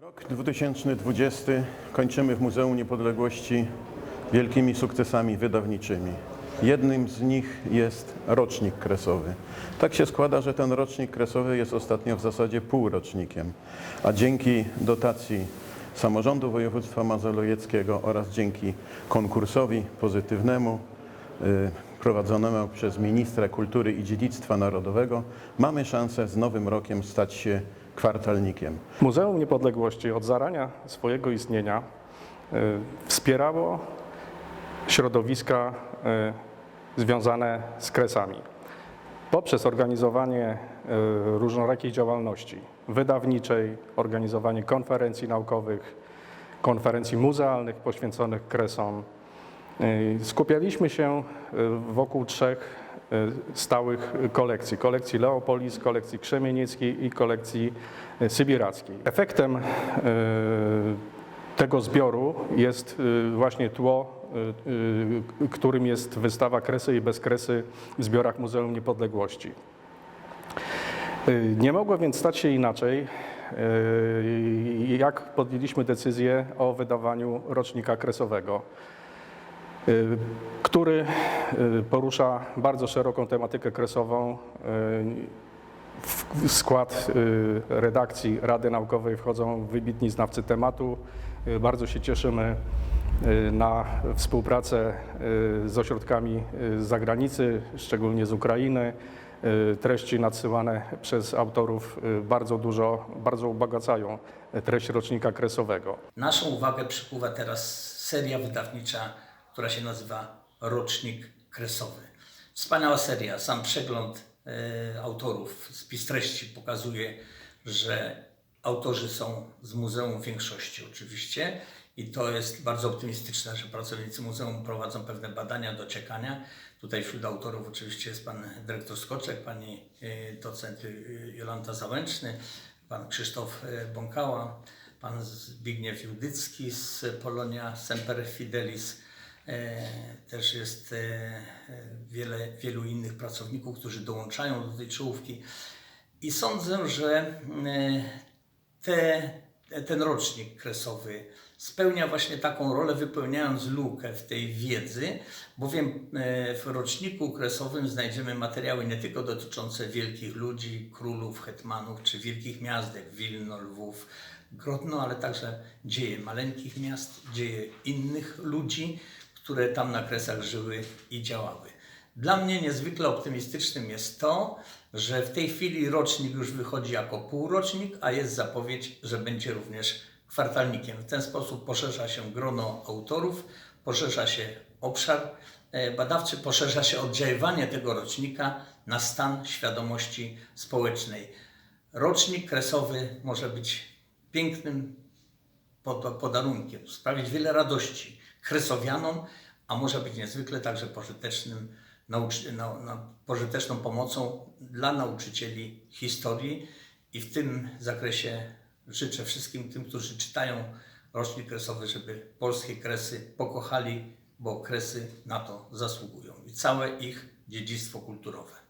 Rok 2020 kończymy w Muzeum Niepodległości wielkimi sukcesami wydawniczymi. Jednym z nich jest rocznik kresowy. Tak się składa, że ten rocznik kresowy jest ostatnio w zasadzie półrocznikiem, a dzięki dotacji samorządu województwa mazowieckiego oraz dzięki konkursowi pozytywnemu y, prowadzonemu przez ministra kultury i dziedzictwa narodowego mamy szansę z nowym rokiem stać się kwartalnikiem. Muzeum Niepodległości od zarania swojego istnienia y, wspierało środowiska y, związane z kresami poprzez organizowanie y, różnorakich działalności wydawniczej, organizowanie konferencji naukowych, konferencji muzealnych poświęconych kresom. Y, Skupialiśmy się y, wokół trzech y, stałych kolekcji. Kolekcji Leopolis, kolekcji Krzemienieckiej i kolekcji Sybirackiej. Efektem tego zbioru jest właśnie tło, którym jest wystawa Kresy i Bezkresy w zbiorach Muzeum Niepodległości. Nie mogło więc stać się inaczej, jak podjęliśmy decyzję o wydawaniu rocznika kresowego, który y, porusza bardzo szeroką tematykę kresową. Y, W skład y, redakcji Rady Naukowej wchodzą wybitni znawcy tematu. Y, Bardzo się cieszymy y, na współpracę y, z ośrodkami y, z zagranicy, szczególnie z Ukrainy. Y, Treści nadsyłane przez autorów y, bardzo dużo, bardzo ubogacają treść rocznika kresowego. Naszą uwagę przykuwa teraz seria wydawnicza, która się nazywa Rocznik Kresowy. Wspaniała seria. Sam przegląd e, autorów, spis treści pokazuje, że autorzy są z muzeum w większości oczywiście i to jest bardzo optymistyczne, że pracownicy muzeum prowadzą pewne badania, dociekania. Tutaj wśród autorów oczywiście jest pan dyrektor Skoczek, pani e, docent e, Jolanta Załęczny, pan Krzysztof Bąkała, pan Zbigniew Judycki z Polonia Semper Fidelis. E, Też jest e, wiele, wielu innych pracowników, którzy dołączają do tej czołówki. I sądzę, że e, te, ten rocznik kresowy spełnia właśnie taką rolę, wypełniając lukę w tej wiedzy, bowiem w roczniku kresowym znajdziemy materiały nie tylko dotyczące wielkich ludzi, królów, hetmanów czy wielkich miast jak Wilno, Lwów, Grodno, ale także dzieje maleńkich miast, dzieje innych ludzi, które tam na kresach żyły i działały. Dla mnie niezwykle optymistycznym jest to, że w tej chwili rocznik już wychodzi jako półrocznik, a jest zapowiedź, że będzie również kwartalnikiem. W ten sposób poszerza się grono autorów, poszerza się obszar e, badawczy, poszerza się oddziaływanie tego rocznika na stan świadomości społecznej. Rocznik kresowy może być pięknym pod- podarunkiem, sprawić wiele radości kresowianom, a może być niezwykle także pożytecznym, nauczy, na, na, pożyteczną pomocą dla nauczycieli historii i w tym zakresie życzę wszystkim tym, którzy czytają rocznik kresowy, żeby polskie kresy pokochali, bo kresy na to zasługują i całe ich dziedzictwo kulturowe.